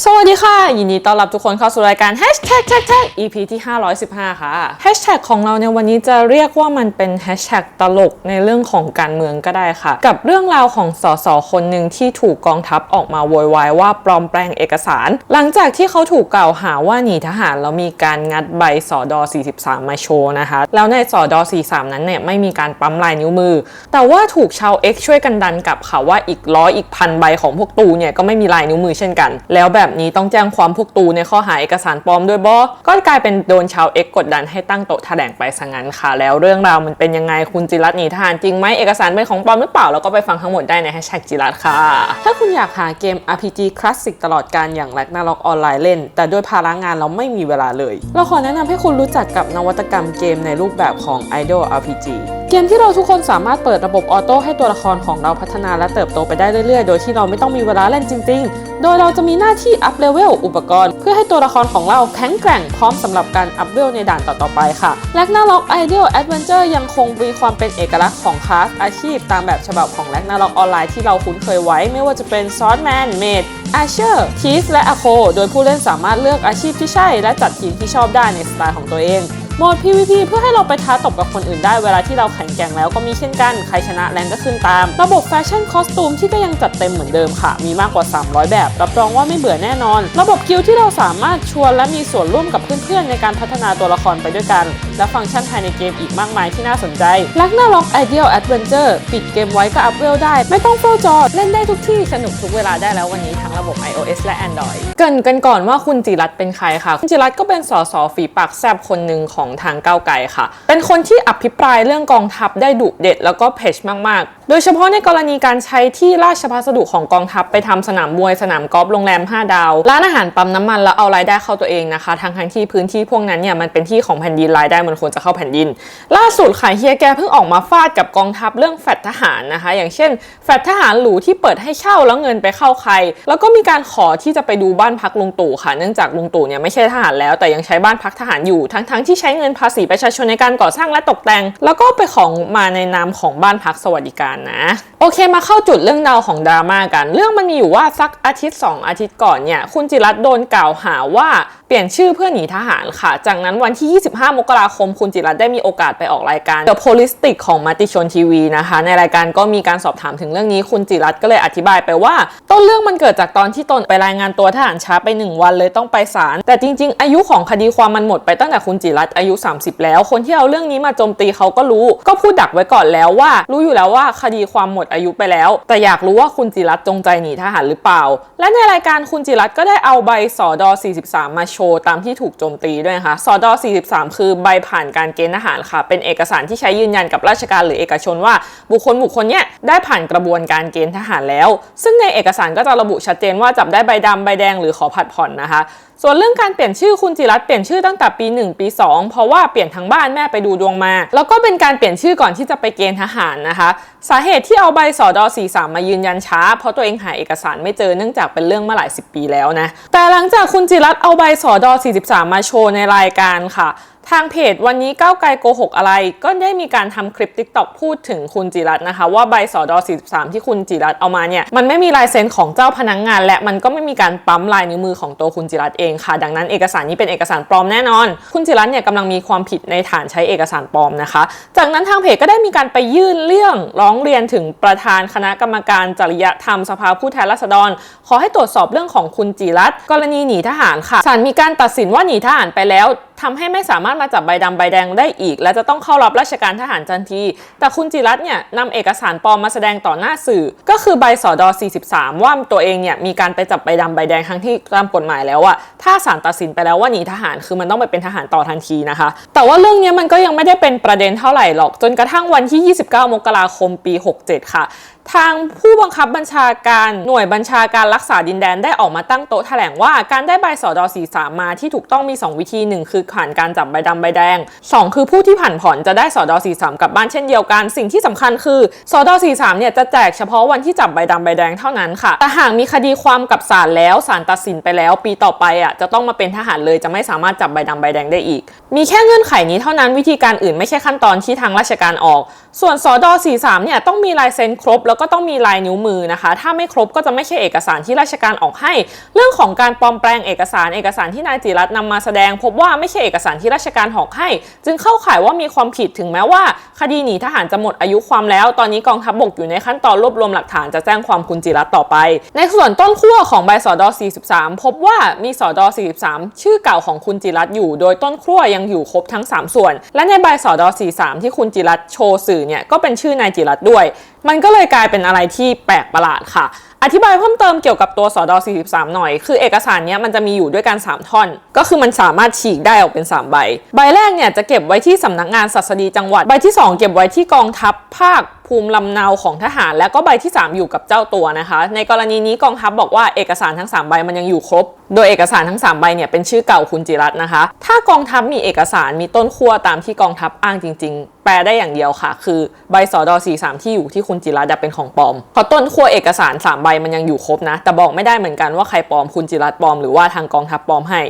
สวัสดีค่ะ ยินดีต้อนรับทุกคนเข้าสู่รายการ Hashtag Tag Tag EP ที่ 515 ค่ะ Hashtag ของเราในวันนี้จะเรียกว่ามันเป็น Hashtag ตลกในเรื่องของการเมืองก็ได้ค่ะ กับเรื่องราวของสสคนหนึ่งที่ถูกกองทัพออกมาโวยวายว่าปลอมแปลงเอกสาร หลังจากที่เขาถูกกล่าวหาว่าหนีทหารแล้วมีการงัดใบสอดอ43 มาโชว์นะคะ แล้วในสอดอ43 นั้นเนี่ยไม่มีการปั๊มลายนิ้วมือ แต่ว่าถูกชาว X ช่วยกันดันกลับค่ะว่าอีกร้อยอีกพันใบของพวกตูเนี่ยก็ไม่มีลายนิ้วมือเช่นกัน แล้วแบบแบบนี้ต้องแจ้งความพวกตูในข้อหาเอกสารปลอมด้วยบอก็กลายเป็นโดนชาว X กกดดันให้ตั้งโต๊ะแถลงไปซะงั้นค่ะ แล้วเรื่องราวมันเป็นยังไงคุณจิรัตน์หนีทหารจริงไหมเอกสารเป็นของปลอมหรือเปล่าแล้วก็ไปฟังทั้งหมดได้ในแฮชแท็กจิรัตน์ค่ะ ถ้าคุณอยากหาเกม RPG คลาสสิกตลอดการอย่างแรกนาล็อกออนไลน์เล่น แต่ด้วยภาระงานเราไม่มีเวลาเลย เราขอแนะนำให้คุณรู้จักกับนวัตกรรมเกมในรูปแบบของ Idol RPG เกมที่เราทุกคนสามารถเปิดระบบออโต้ให้ตัวละครของเราพัฒนาและเติบโตไปได้เรื่อยๆ โดยที่เราไม่ต้องมีเวลาเล่นจริง ๆ โดยเราจะมีหน้าที่อัพเลเวลอุปกรณ์ เพื่อให้ตัวละครของเราแข็งแกร่งพร้อมสำหรับการอัพเลเวลในด่านต่อๆไปค่ะแลกนาล็อกไอเดียลแอดเวนเจอร์ยังคงมีความเป็นเอกลักษณ์ของคลาสอาชีพ ตามแบบฉบับของแลกนาล็อกออนไลน์ที่เราคุ้นเคยไว้ ไม่ว่าจะเป็นซอสแมนเมดอาเชอร์ทีสและอโคโดยผู้เล่นสามารถเลือกอาชีพที่ใช่ และจัดทีมที่ชอบได้ในสไตล์ของตัวเอง โหมด PVP เพื่อให้เราไปท้าตบกับคนอื่นได้เวลาที่เราแข่งแก่งแล้วก็มีเช่นกัน ใครชนะแรงก็ขึ้นตาม ระบบแฟชั่นคอสตูมที่ก็ยังจัดเต็มเหมือนเดิมค่ะ มีมากกว่า 300 แบบ รับรองว่าไม่เบื่อแน่นอน ระบบกิลที่เราสามารถชวนและมีส่วนร่วมกับเพื่อนๆ ในการพัฒนาตัวละครไปด้วยกัน และฟังก์ชันภายในเกมอีกมากมายที่น่าสนใจลักนาล็อกไอเดียลแอดเวนเจอร์ปิดเกมไว้ก็อัพเวลได้ ไม่ต้องเฝ้าจอเล่นได้ทุกที่สนุกทุกเวลาได้แล้ววันนี้ทั้งระบบ iOS และ Android เกินกันก่อนว่าคุณจิรัตน์เป็นใครค่ะคุณจิรัตก็เป็นสสฝีปากแซบคนหนึ่งของทางก้าวไกลค่ะ เป็นคนที่อภิปรายเรื่องกองทัพได้ดุเด็ดแล้วก็เพจมาก ๆ โดยเฉพาะในกรณีการใช้ที่ราชพัสดุของกองทัพไปทำสนามมวยสนามกอล์ฟโรงแรม 5 ดาว ร้านอาหารปั๊มน้ำมันแล้วเอารายได้เข้าตัวเองนะคะทั้งทั้งที่พื้นที่พวกนั้นเนี่ยมันเป็นที่ของแผ่นดินรายได้มันควรจะเข้าแผ่นดิน ล่าสุดค่ะเฮียแกเพิ่งออกมาฟาดกับกองทัพเรื่องแฟดทหารนะคะ อย่างเช่นแฟดทหารหรูที่เปิดให้เช่าแล้วเงินไปเข้าใคร แล้วก็มีการขอที่จะไปดูบ้านพักลุงตู่ค่ะเนื่องจากลุงตู่เนี่ยไม่ใช่ทหารแล้วแต่ยังใช้บ้านพักทหารอยู่ทั้งๆที่ใช้เงินภาษีประชาชนในการก่อสร้างและตกแต่ง แล้วก็ไปของมาในนามของบ้านพักสวัสดิการนะ โอเคมาเข้าจุดเรื่องดาวของดราม่ากัน เรื่องมันมีอยู่ว่าสักอาทิตย์ 2 อาทิตย์ก่อนเนี่ยคุณจิรัตโดนกล่าวหาว่าเปลี่ยนชื่อเพื่อหนีทหารค่ะ จากนั้นวันที่ 25 มกราคมคุณจิรัตได้มีโอกาสไปออกรายการ The Politic ของมัติชนทีวีนะคะ ในรายการก็มีการสอบถามถึงเรื่องนี้คุณจิรัตก็เลยอธิบายไปว่า ต้นเรื่องมันเกิดจากตอนที่ตนไปรายงานตัวทหารช้าไป 1 วันเลยต้องไปศาลแต่จริง ๆ อายุของคดีความมันหมดไปตั้งแต่คุณจิรัตน์อายุ 30 แล้ว คนที่เอาเรื่องนี้มาโจมตีเขาก็รู้ ก็พูดดักไว้ก่อนแล้วว่า รู้อยู่แล้วว่าคดีความหมดอายุไปแล้ว แต่อยากรู้ว่าคุณจิรัตจงใจหนีทหารหรือเปล่า และในรายการคุณจิรัตก็ได้เอาใบสอดอ43 มาโชว์ตามที่ถูกโจมตีด้วยนะคะสอดอ43 คือใบผ่านการเกณฑ์ทหารค่ะ เป็นเอกสารที่ใช้ยืนยันกับราชการหรือเอกชนว่า บุคคลบุคคลเนี้ยได้ผ่านกระบวนการเกณฑ์ทหารแล้ว ซึ่งในเอกสารก็จะระบุชัดเจนว่าจับได้ใบดำใบแดงหรือขอผัดผ่อนนะคะส่วนเรื่องการเปลี่ยนชื่อคุณจิรัตเปลี่ยนชื่อตั้งแต่ปี 1 ปี 2เพราะว่าเปลี่ยนทั้งบ้านแม่ไปดูดวงมา แล้วก็เป็นการเปลี่ยนชื่อก่อนที่จะไปเกณฑ์ทหารนะคะ สาเหตุที่เอาใบสอดอ43 มายืนยันช้า เพราะตัวเองหาเอกสารไม่เจอเนื่องจากเป็นเรื่องมาหลายสิบปีแล้วนะ แต่หลังจากคุณจิรัตเอาใบสอดอ43 มาโชว์ในรายการค่ะ ทางเพจวันนี้ก้าวไกลโกหกอะไร ก็ได้มีการทำคลิป t ิ k t o k พูดถึงคุณจิรัตน์นะคะ ว่าใบสอดอ43 ที่คุณจิรัตเอามาเนี่ยมันไม่มีลายเซ็นของเจ้าพนักงงาน และมันก็ไม่มีการปั๊มลายนิ้วมือของตัวคุณจิรัตเองค่ะ ดังนั้นเอกสารนี้เป็นเอกสารปลอมแน่นอน คุณจิรัตเนี่ยกำลังมีความผิดในฐานใช้เอกสารปลอมนะคะ จากนั้นทางเพจก็ได้มีการไปยื่นเรื่องร้ององเรียนถึงประธานคณะกรรมการจริยธรรมสภาผู้แทนราษฎร ขอให้ตรวจสอบเรื่องของคุณจิรัต์กรณีหนีทหารค่ะศาลมีการตัดสินว่าหนีทหารไปแล้ว ทำให้ไม่สามารถมาจับใบดำใบแดงได้อีก และจะต้องเข้ารับราชการทหารทันที แต่คุณจิรัตเนี่ยนำเอกสารปลอมมาแสดงต่อหน้าสื่อ ก็คือใบสอดอ43 ว่าตัวเองเนี่ยมีการไปจับใบดำใบแดงทั้งที่ตามกฎหมายแล้วอะถ้าศาลตัดสินไปแล้วว่าหนีทหารคือมันต้องไปเป็นทหารต่อทันทีนะคะ แต่ว่าเรื่องนี้มันก็ยังไม่ได้เป็นประเด็นเท่าไหร่หรอก จนกระทั่งวันที่ 29 มกราคมปี 67 ค่ะทางผู้บังคับบัญชาการหน่วยบัญชาการรักษาดินแดนได้ออกมาตั้งโต๊ะแถลงว่าการได้ใบสอดอ43 มาที่ถูกต้องมี 2 วิธี 1 คือผ่านการจับใบดำใบแดง 2 คือผู้ที่ผ่านผ่อนจะได้สอดอ43กลับบ้านเช่นเดียวกัน สิ่งที่สำคัญคือสอดอ43เนี่ยจะแจกเฉพาะวันที่จับใบดำใบแดงเท่านั้นค่ะแต่หากมีคดีความกับศาลแล้วศาลตัดสินไปแล้ว ปีต่อไปอะจะต้องมาเป็นทหารเลยจะไม่สามารถจับใบดำใบแดงได้อีก มีแค่เงื่อนไขนี้เท่านั้นวิธีการอื่นไม่ใช่ขั้นตอนที่ทางราชการออก ส่วนสอดอ43เนี่ยต้องมีลายเซ็นครบแล้วแล้วก็ต้องมีลายนิ้วมือนะคะ ถ้าไม่ครบก็จะไม่ใช่เอกสารที่ราชการออกให้ เรื่องของการปลอมแปลงเอกสารเอกสารที่นายจิรัตน์นำมาแสดง พบว่าไม่ใช่เอกสารที่ราชการออกให้ จึงเข้าข่ายว่ามีความผิดถึงแม้ว่า คดีหนีทหารจะหมดอายุความแล้ว ตอนนี้กองทัพบกอยู่ในขั้นตอนรวบรวมหลักฐานจะแจ้งความคุณจิรัตต่อไป ในส่วนต้นขั้วของใบสอดอ43 พบว่ามีสอดอ43 ชื่อเก่าของคุณจิรัตอยู่ โดยต้นขั้วยังอยู่ครบทั้ง 3 ส่วน และในใบสอดอ43 ที่คุณจิรัตโชว์สื่อเนี่ยก็เป็นชื่อนายจิรัตด้วย มันก็เลยกลายเป็นอะไรที่แปลกประหลาดค่ะ อธิบายเพิ่มเติมเกี่ยวกับตัวสอดอ43 หน่อย คือเอกสารเนี้ยมันจะมีอยู่ด้วยกัน 3 ท่อน ก็คือมันสามารถฉีกได้ออกเป็น 3 ใบ ใบแรกเนี่ยจะเก็บไว้ที่สำนักงานศัสดีจังหวัด ใบที่ 2 เก็บไว้ที่กองทัพภาคภูมิลำเนาของทหาร และก็ใบที่ 3 อยู่กับเจ้าตัวนะคะ ในกรณีนี้กองทัพบอกว่าเอกสารทั้ง 3 ใบมันยังอยู่ครบ โดยเอกสารทั้ง 3 ใบเนี่ยเป็นชื่อเก่าคุณจิรัตน์นะคะ ถ้ากองทัพมีเอกสารมีต้นขั้วตามที่กองทัพอ้างจริง ๆ แปลได้อย่างเดียวค่ะ คือใบสอดอ43 ที่อยู่ที่คุณจิรัตเป็นของปลอมเพราะต้นขั้วเอกสาร 3 ใบมันยังอยู่ครบนะ แต่บอกไม่ได้เหมือนกันว่าใครปลอมคุณจิรัตปลอมหรือว่าทางกองทัพปลอมให้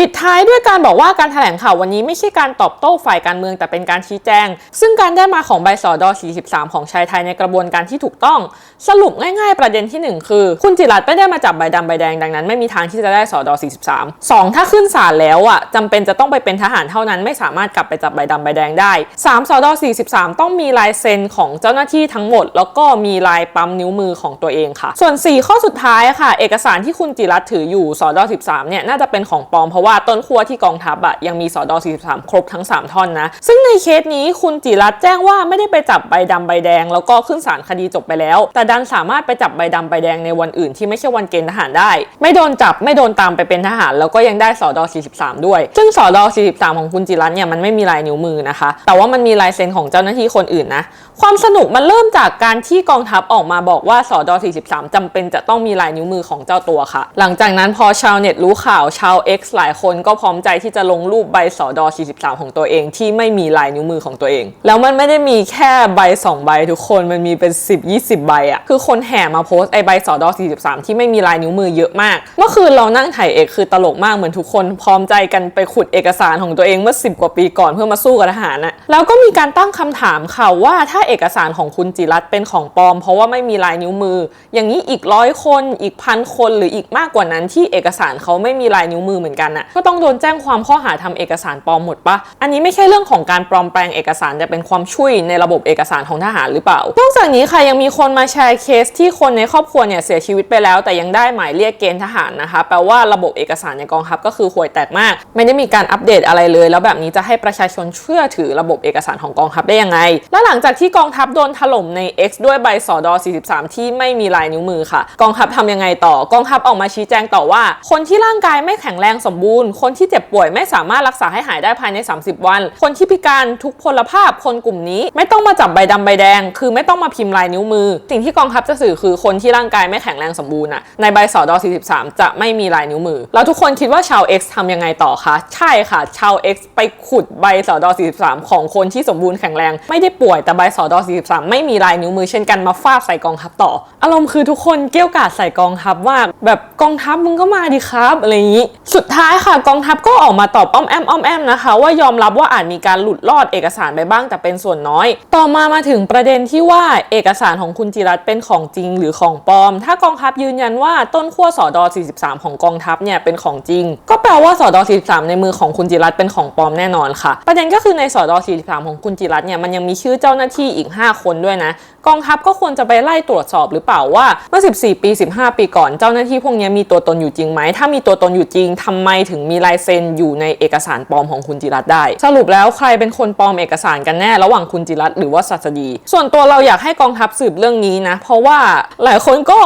ปิดท้ายด้วยการบอกว่าการแถลงข่าววันนี้ไม่ใช่การตอบโต้ฝ่ายการเมืองแต่เป็นการชี้แจง ซึ่งการได้มาของใบสอดอ43 ของชายไทยในกระบวนการที่ถูกต้อง สรุปง่ายๆประเด็นที่ 1 คือ คุณจิรัตไม่ได้มาจับใบดำใบแดงดังนั้น ไม่มีทางที่จะได้สอดอ43 2 ถ้าขึ้นศาลแล้วอะจำเป็นจะต้องไปเป็นทหารเท่านั้นไม่สามารถกลับไปจับใบดำใบแดงได้ 3สอดอ43 ต้องมีลายเซ็นของเจ้าหน้าที่ทั้งหมด แล้วก็มีลายปั๊มนิ้วมือของตัวเองค่ะ ส่วน 4 ข้อสุดท้ายค่ะ เอกสารที่คุณจิรัตถืออยู่สอดอ13เนี่ยน่าจะเป็นของปลอมเพราะว่าต้นขั้วที่กองทัพอะยังมีสอดอ43 ครบทั้ง 3 ท่อนนะ ซึ่งในเคสนี้คุณจิรัตแจ้งว่าไม่ได้ไปจับใบดำใบแดง แล้วก็ขึ้นศาลคดีจบไปแล้ว แต่ดันสามารถไปจับใบดำใบแดงในวันอื่นที่ไม่ใช่วันเกณฑ์ทหารได้ ไม่โดนจับไม่โดนตามไปเป็นทหาร แล้วก็ยังได้สอดอ43 ด้วย ซึ่งสอดอ43 ของคุณจิรัตเนี่ยมันไม่มีลายนิ้วมือนะคะ แต่ว่ามันมีลายเซ็นของเจ้าหน้าที่คนอื่นนะความสนุกมันเริ่มจากการที่กองทัพออกมาบอกว่าสอดอ43จำเป็นจะต้องมีลายนิ้วมือของเจ้าตัวค่ะ หลังจากนั้นพอชาวเน็ตรู้ข่าวชาว X หลายคนก็พร้อมใจที่จะลงรูปใบสอดอ43 ของตัวเอง ที่ไม่มีลายนิ้วมือของตัวเอง แล้วมันไม่ได้มีแค่ใบ 2 ใบทุกคนมันมีเป็น 10 20 ใบอะคือคนแห่มาโพสไอใบสอดอ43 ที่ไม่มีลายนิ้วมือเยอะมากเมื่อคืนเรานั่งถ่ายเอกคือตลกมากเหมือนทุกคนพร้อมใจกันไปขุดเอกสารของตัวเองเมื่อ 10 กว่าปีก่อนเพื่อมาสู้กับทหารนะแล้วก็มีการตั้งคำถามค่ะว่าถ้าเอกสารของคุณจิรัตเป็นของปลอม เพราะว่าไม่มีลายนิ้วมือ อย่างนี้อีกร้อยคนอีกพันคนหรืออีกมากกว่านั้นที่เอกสารเขาไม่มีลายนิ้วมือเหมือนกันน่ะก็ต้องโดนแจ้งความข้อหาทำเอกสารปลอมหมดปะอันนี้ไม่ใช่เรื่องของการปลอมแปลงเอกสารแต่เป็นความช่วยในระบบเอกสารของทหารหรือเปล่า นอกจากนี้ค่ะยังมีคนมาแชร์เคสที่คนในครอบครัวเนี่ยเสียชีวิตไปแล้ว แต่ยังได้หมายเรียกเกณฑ์ทหารนะคะแปลว่าระบบเอกสารในกองทัพก็คือห่วยแตกมาก ไม่ได้มีการอัปเดตอะไรเลย แล้วแบบนี้จะให้ประชาชนเชื่อถือระบบเอกสารของกองทัพได้ยังไง และหลังจากที่กองทัพโดนถล่มใน X ด้วยใบสอดอ43 ที่ไม่มีลายนิ้วมือค่ะ กองทัพทำยังไงต่อกองทัพออกมาชี้แจงต่อว่า คนที่ร่างกายไม่แข็งแรงสมบูรณ์คนที่เจ็บป่วยไม่สามารถรักษาให้หายได้ภายใน 30 วัน คนที่พิการทุกพลภาพคนกลุ่มนี้ ไม่ต้องมาจับใบดำใบแดง คือไม่ต้องมาพิมพ์ลายนิ้วมือ สิ่งที่กองทัพจะสื่อคือคนที่ร่างกายไม่แข็งแรงสมบูรณ์อะในใบสอดอ43 จะไม่มีลายนิ้วมือ แล้วทุกคนคิดว่าชาว X ทำยังไงต่อคะ ใช่ค่ะ ชาว X ไปขุดใบสอดอ43 ของคนที่สมบูรณ์แข็งแรง ไม่ได้ป่วยแต่ใบสอดอ43 ไม่มีลายนิ้วมือเช่นกันมาฟาดใส่กองทัพต่อ อารมณ์คือทุกคนเกี้ยวกาดใส่กองทัพว่าแบบกองทัพมึงก็มาดิครับอะไรอย่างนี้ สุดท้ายค่ะ กองทัพก็ออกมาตอบอ้อมแอมอ้อมแอมนะคะ ว่ายอมรับว่าอาจมีการหลุดลอดเอกสารไปบ้างแต่เป็นส่วนน้อย ต่อมามาถึงประเด็นที่ว่าเอกสารของคุณจิรัตเป็นของจริงหรือของปลอม ถ้ากองทัพยืนยันว่าต้นขั้วสอดอ43 ของกองทัพเนี่ยเป็นของจริง ก็แปลว่าสอดอ43 ในมือของคุณจิรัตเป็นของปลอมแน่นอนค่ะ ประเด็นก็คือในสอดอ43 ของคุณจิรัตเนี่ยมันยังมีชื่อเจ้าหน้าที่อีก 5 คนด้วยนะกองทัพก็ควรจะไปไล่ตรวจสอบหรือเปล่าว่าเมื่อ 14 ปี 15 ปีก่อนเจ้าหน้าที่พวกนี้มีตัวตนอยู่จริงไหมถ้ามีตัวตนอยู่จริงทำไมถึงมีลายเซ็นอยู่ในเอกสารปลอมของคุณจิรัตได้ สรุปแล้วใครเป็นคนปลอมเอกสารกันแน่ระหว่างคุณจิรัตหรือว่าศัสดี ส่วนตัวเราอยากให้กองทัพสืบเรื่องนี้นะ เพราะว่าหลายคนก็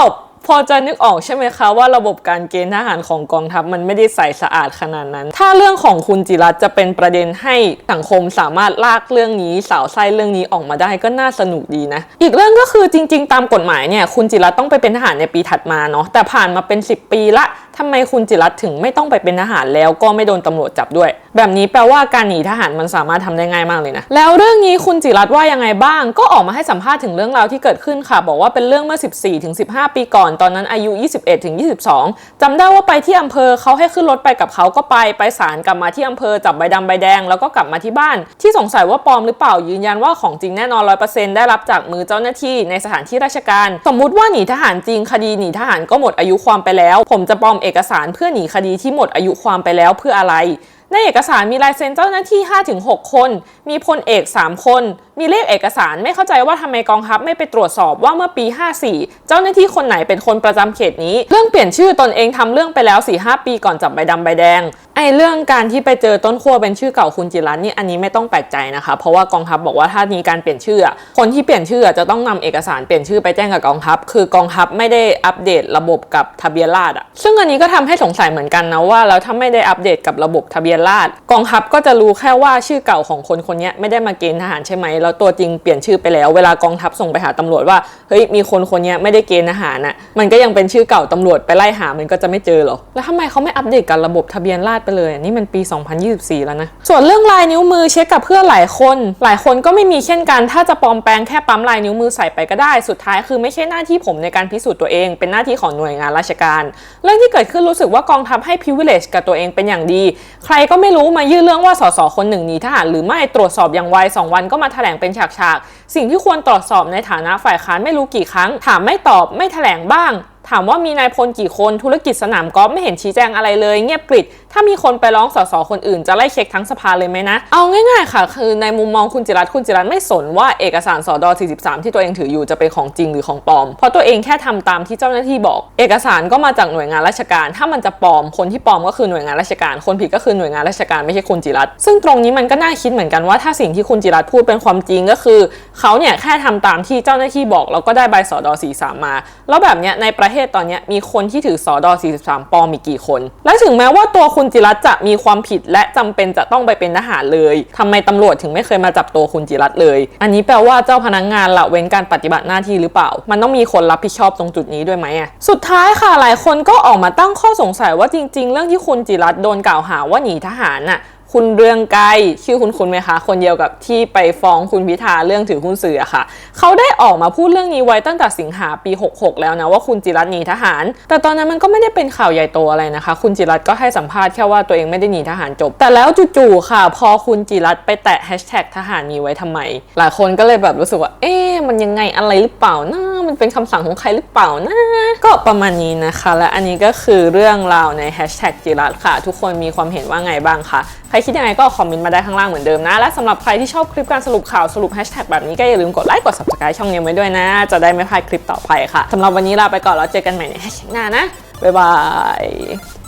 อจะนึกออกใช่ไหมคะว่าระบบการเกณฑ์ทหารของกองทัพมันไม่ได้ใสสะอาดขนาดนั้น ถ้าเรื่องของคุณจิรัตจะเป็นประเด็นให้สังคมสามารถลากเรื่องนี้สาวไส้เรื่องนี้ออกมาได้ก็น่าสนุกดีนะ อีกเรื่องก็คือจริง ๆ ตามกฎหมายเนี่ยคุณจิรัตต้องไปเป็นทหารในปีถัดมาเนาะแต่ผ่านมาเป็น 10 ปีละทำไมคุณจิรัตถึงไม่ต้องไปเป็นทหารแล้วก็ไม่โดนตำรวจจับด้วย แบบนี้แปลว่าการหนีทหารมันสามารถทำได้ง่ายมากเลยนะ แล้วเรื่องนี้คุณจิรัตว่ายังไงบ้าง ก็ออกมาให้สัมภาษณ์ถึงเรื่องราวที่เกิดขึ้นค่ะ บอกว่าเป็นเรื่องเมื่อ 14-15 ปีก่อนตอนนั้นอายุ 21ถึง22จำได้ว่าไปที่อำเภอเขาให้ขึ้นรถไปกับเขาก็ไปไปศาลกลับมาที่อำเภอจับใบดำใบแดงแล้วก็กลับมาที่บ้าน ที่สงสัยว่าปลอมหรือเปล่ายืนยันว่าของจริงแน่นอน100%ได้รับจากมือเจ้าหน้าที่ในสถานที่ราชการ สมมุติว่าหนีทหารจริงคดีหนีทหารก็หมดอายุความไปแล้ว ผมจะปลอมเอกสารเพื่อหนีคดีที่หมดอายุความไปแล้วเพื่ออะไร ในเอกสารมีลายเซ็นเจ้าหน้าที่ 5-6 คน มีพลเอก 3 คน มีเลขเอกสารไม่เข้าใจว่าทำไมกองทัพไม่ไปตรวจสอบว่าเมื่อปี 54 เจ้าหน้าที่คนไหนเป็นคนประจำเขตนี้ เรื่องเปลี่ยนชื่อตนเองทำเรื่องไปแล้ว 4-5 ปีก่อนจับใบดำใบแดง อเรื่องการที่ไปเจอต้นขั้วเป็นชื่อเก่าคุณจิรัตน์นี่อันนี้ไม่ต้องแปลกใจนะคะ เพราะว่ากองทัพบอกว่าถ้ามีการเปลี่ยนชื่อ คนที่เปลี่ยนชื่อจะต้องนำเอกสารเปลี่ยนชื่อไปแจ้งกับกองทัพ คือกองทัพไม่ได้อัปเดตระบบกับทะเบียนราษฎร์อะซึ่งอันนี้ก็ทำให้สงสัยเหมือนกันนะว่าแล้วถ้าไม่ได้อัปเดตกับระบบทะเบียนราษฎร์กองทัพก็จะรู้แค่ว่าชื่อเก่าของคนคนนี้ไม่ได้มาเกณฑ์ทหารใช่ไหมแล้วตัวจริงเปลี่ยนชื่อไปแล้ว เวลากองทัพส่งไปหาตำรวจว่าเฮ้ยมีคนคนนี้ไม่ได้เกณฑ์ทหารน่ะมันก็ยังเป็นชื่อเก่าตำรวจไปไล่หามันก็จะไม่เจอหรอแล้วทำไมเขาไม่อัปเดตกับระบบทะเบียนราษฎร์ไปเลย อันนี่มันปี 2024 แล้วนะ ส่วนเรื่องลายนิ้วมือเช็คกับเพื่อนหลายคน หลายคนก็ไม่มีเช่นกัน ถ้าจะปลอมแปลงแค่ปั๊มลายนิ้วมือใส่ไปก็ได้ สุดท้ายคือไม่ใช่หน้าที่ผมในการพิสูจน์ตัวเอง เป็นหน้าที่ของหน่วยงานราชการ เรื่องที่เกิดขึ้นรู้สึกว่ากองทัพให้ privilege กับตัวเองเป็นอย่างดี ใครก็ไม่รู้มายื่นเรื่องว่าสสคนหนึ่งหนีทหารหรือไม่ตรวจสอบอย่างไวสองวันก็มาแถลงเป็นฉากๆสิ่งที่ควรตรวจสอบในฐานะฝ่ายค้านไม่รู้กี่ครั้ง ถามไม่ตอบไม่แถลงบ้าง ถามว่ามีนายพลกี่คนธุรกิจสนามกอล์ฟไม่เห็นชี้แจงอะไรเลย เงียบกริบถ้ามีคนไปร้องสสคนอื่นจะไล่เช็คทั้งสภาเลยไหมนะ เอาง่ายๆค่ะ คือในมุมมองคุณจิรัตคุณจิรัตไม่สนว่าเอกสารสอดอ43 ที่ตัวเองถืออยู่จะเป็นของจริงหรือของปลอม เพราะตัวเองแค่ทำตามที่เจ้าหน้าที่บอก เอกสารก็มาจากหน่วยงานราชการ ถ้ามันจะปลอมคนที่ปลอมก็คือหน่วยงานราชการ คนผิดก็คือหน่วยงานราชการไม่ใช่คุณจิรัตซึ่งตรงนี้มันก็น่าคิดเหมือนกันว่าถ้าสิ่งที่คุณจิรัตพูดเป็นความจริงก็คือเขาเนี่ยแค่ทำตามที่เจ้าหน้าที่บอกแล้วก็ได้ใบสอดอ43มา แล้วแบบเนี้ยในประเทศตอนนี้มีคนที่ถือสอดอ43ปอมีกี่คน และถึงแม้ว่าตัวคุณจิรัตจะมีความผิดและจำเป็นจะต้องไปเป็นทหารเลยทำไมตำรวจถึงไม่เคยมาจับตัวคุณจิรัตเลย อันนี้แปลว่าเจ้าพนักงงานละเว้นการปฏิบัติหน้าที่หรือเปล่า มันต้องมีคนรับผิดชอบตรงจุดนี้ด้วยไหมอะสุดท้ายค่ะหลายคนก็ออกมาตั้งข้อสงสัยว่าจริง ๆ เรื่องที่คุณจิรัตโดนกล่าวหาว่าหนีทหารน่ะ คุณเรืองไกรชื่อคุณคุณไหมคะ คนเดียวกับที่ไปฟ้องคุณพิธาเรื่องถือหุ้นสื่อะค่ะ เขาได้ออกมาพูดเรื่องนี้ไว้ตั้งแต่สิงหาปี 66 แล้วนะว่าคุณจิรัตน์หนีทหาร แต่ตอนนั้นมันก็ไม่ได้เป็นข่าวใหญ่โตอะไรนะคะ คุณจิรัตน์ก็ให้สัมภาษณ์แค่ว่าตัวเองไม่ได้หนีทหารจบ แต่แล้วจู่ๆค่ะ พอคุณจิรัตน์ไปแตะแฮชแท็กทหารมีไว้ทำไม หลายคนก็เลยแบบรู้สึกว่า เอ๊ะมันยังไงอะไรหรือเปล่านะ มันเป็นคำสั่งของใครหรือเปล่านะ ก็ประมาณนี้นะคะ และอันนี้ก็คือเรื่องราวในแฮชแท็กจิรัตค่ะ ทุกคนมีความเห็นว่าไงบ้างคะใครคิดยังไงก็คอมเมนต์มาได้ข้างล่างเหมือนเดิมนะ และสำหรับใครที่ชอบคลิปการสรุปข่าวสรุปแฮชแท็กแบบนี้ก็อย่าลืมกดไลค์กด subscribe ช่องนี้ไว้ด้วยนะ จะได้ไม่พลาดคลิปต่อไปค่ะสำหรับวันนี้ลาไปก่อนแล้วเจอกันใหม่ในแฮชแท็กหน้านะบ๊ายบาย